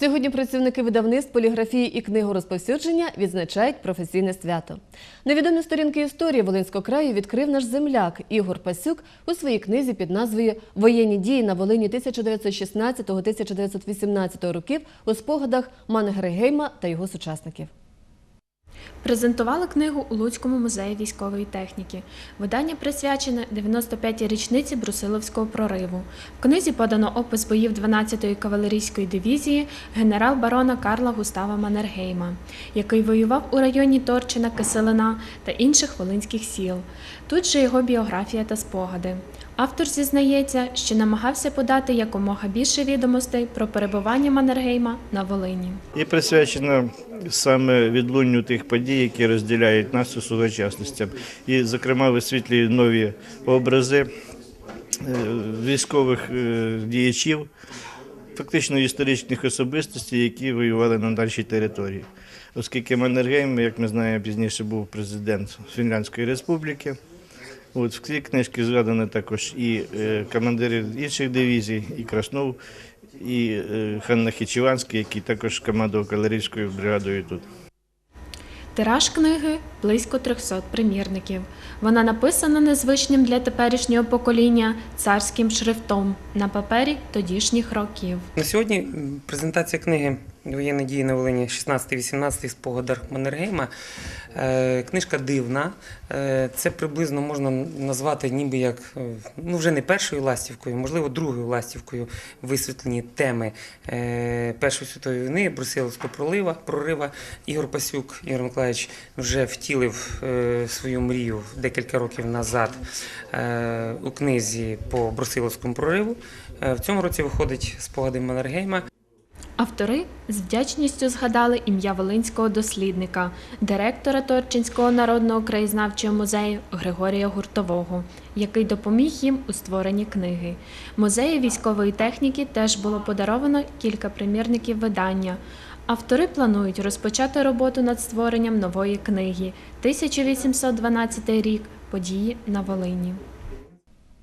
Сьогодні працівники видавництв поліграфії і книгорозповсюдження відзначають професійне свято. Невідомі сторінки історії Волинського краю відкрив наш земляк Ігор Пасюк у своїй книзі під назвою Воєнні дії на Волині 1916-1918 років у спогадах Мангергейма та його сучасників. Презентували книгу у Луцькому музеї військової техніки. Видання присвячене 95-й річниці Брусиловського прориву. В книзі подано опис боїв 12-ї кавалерійської дивізії генерал-барона Карла Густава Маннергейма, який воював у районі Торчина, Киселина та інших волинських сіл. Тут же його біографія та спогади. Автор зізнається, що намагався подати якомога більше відомостей про перебування Маннергейма на Волині. І присвячена саме відлунню тих подій, які розділяють нас у сучасності. І, зокрема, висвітлює нові образи е, військових е, діячів, фактично історичних особистостей, які воювали на нашій території. Оскільки Маннергейм, як ми знаємо, пізніше був президент Фінляндської республіки. От в цій книжці згадано також і е, командири інших дивізій, і Краснов, і е, хан Нахічеванський, який також командував кавалерійською бригадою тут. Тираж книги близько 300 примірників. Вона написана незвичним для теперішнього покоління царським шрифтом на папері тодішніх років. На сьогодні презентація книги Воєнні дії на Волині 16-18 спогадар Маннергейма. Е, Книжка дивна. Е, Це приблизно можна назвати ніби як е, ну вже не першою ластівкою, можливо, другою ластівкою висвітлені теми Першої світової війни, Брусиловського пролива, прорива. Ігор Пасюк, Ігор Миколаївич вже втілив свою мрію декілька років назад у книзі по Брусиловському прориву. В цьому році виходить спогади Маннергейма. Автори з вдячністю згадали ім'я волинського дослідника, директора Торчинського народного краєзнавчого музею Григорія Гуртового, який допоміг їм у створенні книги. Музею військової техніки теж було подаровано кілька примірників видання. Автори планують розпочати роботу над створенням нової книги 1812 рік Події на Волині.